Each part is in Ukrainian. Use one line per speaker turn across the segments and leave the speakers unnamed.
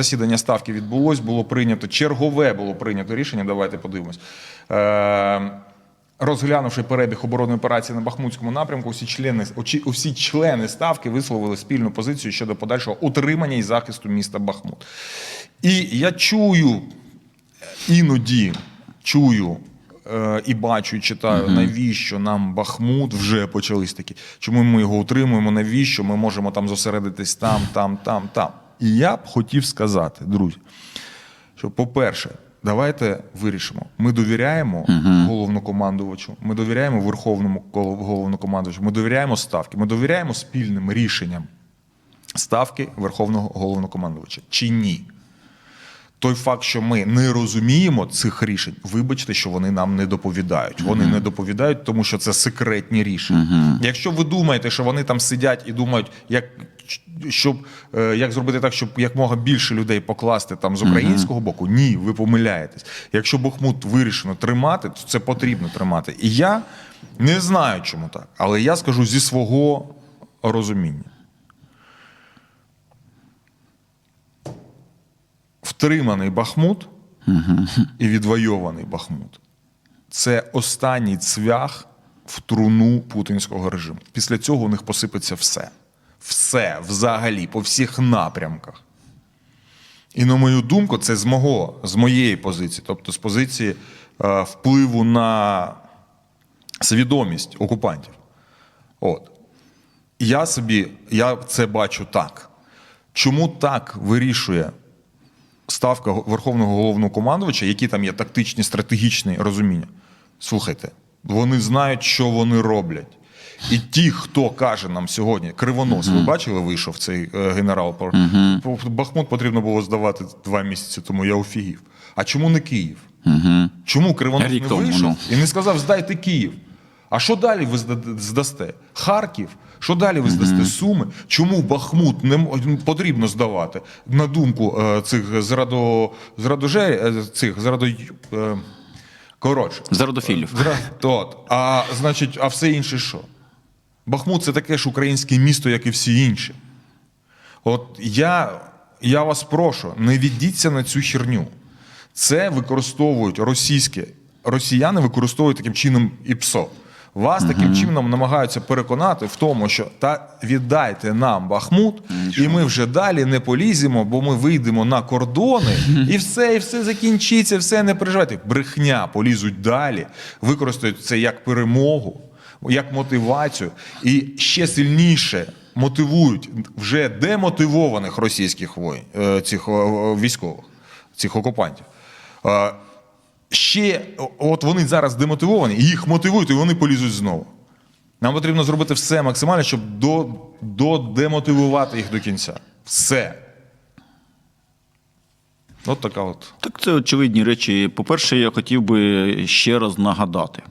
Засідання ставки відбулось, було прийнято чергове було прийнято рішення. Давайте подивимось. Е, розглянувши перебіг оборонної операції на Бахмутському напрямку, усі члени усі члени ставки висловили спільну позицію щодо подальшого утримання і захисту міста Бахмут. І я чую іноді чую. е, І бачу, і читаю, навіщо нам Бахмут вже почались такі. Чому ми його утримуємо? Навіщо ми можемо там зосередитись там, там, там, там. І я б хотів сказати, друзі, що, по-перше, давайте вирішимо. Ми довіряємо головнокомандувачу, ми довіряємо Верховному головнокомандувачу, ми довіряємо ставки, ми довіряємо спільним рішенням ставки Верховного головнокомандувача. Чи ні? Той факт, що ми не розуміємо цих рішень, вибачте, що вони нам не доповідають. Вони не доповідають, тому що це секретні рішення. Якщо ви думаєте, що вони там сидять і думають, як щоб е, як зробити так, щоб якмога більше людей покласти там з українського боку, ні, ви помиляєтесь. Якщо Бахмут вирішено тримати, то це потрібно тримати. І я не знаю, чому так, але я скажу зі свого розуміння. втриманий Бахмут і відвойований Бахмут це останній цвях в труну путінського режиму. Після цього у них посипеться все. Все взагалі, по всіх напрямках. І на мою думку, це з мого, з моєї позиції, тобто з позиції е, впливу на свідомість окупантів. От. Я собі, я це бачу так. Чому так вирішує ставка Верховного головнокомандувача, які там є тактичні, стратегічні розуміння? Слухайте, вони знають, що вони роблять. І ті, хто каже нам сьогодні, Кривонос, ви бачили, вийшов цей е, генерал. Бахмут потрібно було здавати два місяці тому, я офігів. А чому не Київ? Чому Кривонос
Рік
не
тому,
вийшов
ну.
і не сказав, здайте Київ? А що далі ви здасте? Харків? Що далі ви здасте? Суми? Чому Бахмут не потрібно здавати? На думку е, цих зрадо, зрадоже, е, цих зрадо, коротше.
Зародофілів.
От. А значить, а все інше що? Бахмут це таке ж українське місто, як і всі інші. От я, я вас прошу, не віддіться на цю херню. Це використовують російські, росіяни використовують таким чином і ПСО. Вас таким чином намагаються переконати в тому, що та віддайте нам Бахмут, і ми вже далі не поліземо, бо ми вийдемо на кордони, і все, і все закінчиться, все не переживайте. Брехня полізуть далі, використають це як перемогу, як мотивацію, і ще сильніше мотивують вже демотивованих російських воїн, е, цих е, військових, цих окупантів. Е, Ще от вони зараз демотивовані, їх мотивують, і вони полізуть знову. Нам потрібно зробити все максимально, щоб додемотивувати їх до кінця. Все. От така от.
Так це очевидні речі. По-перше, я хотів би ще раз нагадати,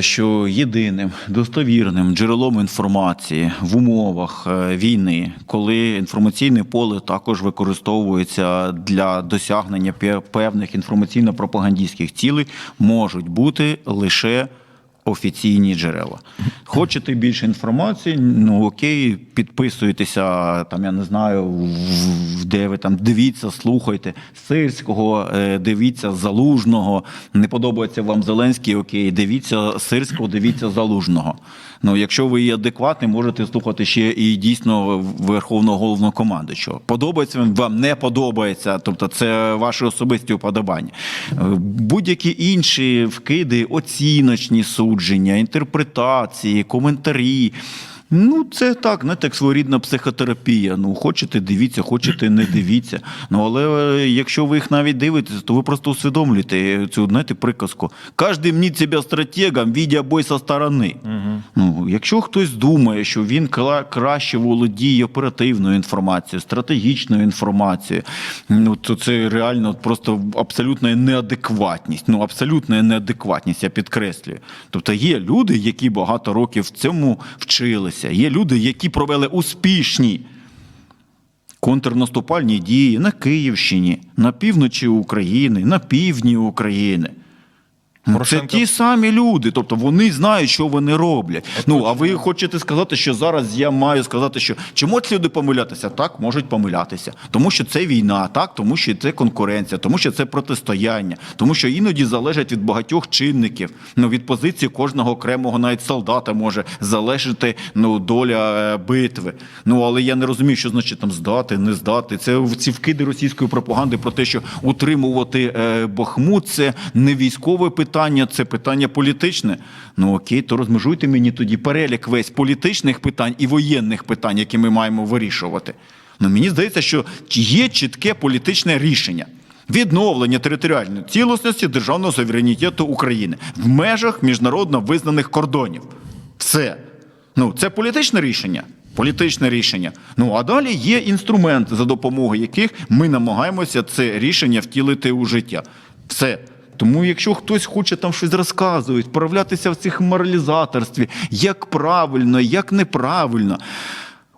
що єдиним достовірним джерелом інформації в умовах е, війни, коли інформаційне поле також використовується для досягнення пе- певних інформаційно-пропагандістських цілей, можуть бути лише офіційні джерела. Хочете більше інформації? Ну окей, підписуйтеся, там я не знаю, де ви там дивіться, слухайте Сирського, е, дивіться Залужного. Не подобається вам Зеленський, окей, дивіться Сирського, дивіться Залужного. Ну, якщо ви є адекватним, можете слухати ще і дійсно Верховного головнокомандуючого. Подобається він вам, не подобається, тобто це ваші особисті уподобання. Е, Будь-які інші вкиди, оціночні судження, інтерпретації, коментарі. Ну, це так, знаєте, як своєрідна психотерапія. Ну, хочете, дивіться, хочете, не дивіться. Ну, але е, якщо ви їх навіть дивитесь, то ви просто усвідомлюєте цю, знаєте, приказку. Кожен мніть себе стратегом, видя бой со сторони. Ну, якщо хтось думає, що він краще володіє оперативною інформацією, стратегічною інформацією, ну, то це реально просто абсолютна неадекватність. Ну, абсолютна неадекватність, я підкреслюю. Тобто є люди, які багато років в цьому вчилися, є люди, які провели успішні контрнаступальні дії на Київщині, на півночі України, на півдні України. Ну, Це ті самі люди, тобто вони знають, що вони роблять. Ну а ви хочете сказати, що зараз я маю сказати, що чи можуть люди помилятися? Так, можуть помилятися, тому що це війна, так, тому що це конкуренція, тому що це протистояння, тому що іноді залежить від багатьох чинників. Ну від позиції кожного окремого навіть солдата може залежати ну доля е, битви. Ну але я не розумію, що значить там здати, не здати. Це в- ці вкиди російської пропаганди про те, що утримувати е, Бахмут це не військове питання, це питання політичне. Ну окей, то розмежуйте мені тоді перелік весь політичних питань і воєнних питань, які ми маємо вирішувати. Ну мені здається, що є чітке політичне рішення. Відновлення територіальної цілісності державного суверенітету України в межах міжнародно визнаних кордонів. Все. Ну, це політичне рішення. Політичне рішення. Ну а далі є інструменти, за допомогою яких ми намагаємося це рішення втілити у життя. Все. Тому, якщо хтось хоче там щось розказувати, вправлятися в цих моралізаторстві, як правильно, як неправильно.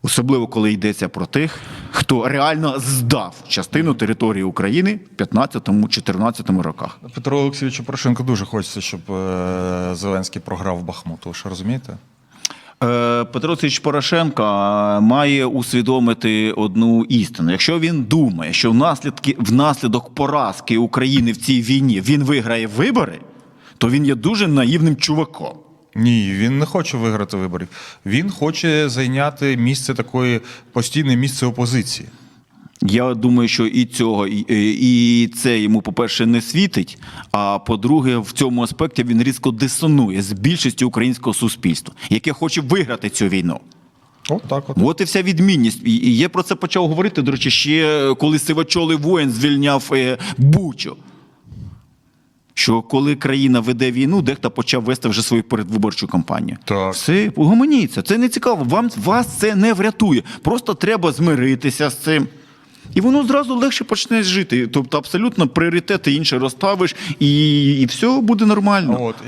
Особливо, коли йдеться про тих, хто реально здав частину території України в 15-14 роках.
Петро Олексійовичу Порошенко дуже хочеться, щоб е, Зеленський програв Бахмут. Ви ж розумієте?
Е, Петро Олексійович Порошенко має усвідомити одну істину. Якщо він думає, що внаслідки, внаслідок поразки України в цій війні він виграє вибори, то він є дуже наївним чуваком.
Ні, він не хоче виграти виборів. Він хоче зайняти місце такої постійне місце опозиції.
Я думаю, що і цього, і, і це йому, по-перше, не світить. А по-друге, в цьому аспекті він різко дисонує з більшістю українського суспільства, яке хоче виграти цю війну.
От так от.
От і вся відмінність. І, я про це почав говорити, до речі, ще коли сивачолий воїн звільняв е, Бучу. Що коли країна веде війну, дехто почав вести вже свою передвиборчу кампанію.
Так.
Все, погомоніться, це не цікаво. Вам вас це не врятує. Просто треба змиритися з цим. І воно зразу легше почне жити. Тобто абсолютно пріоритети інші розставиш, і, і все буде нормально.
От.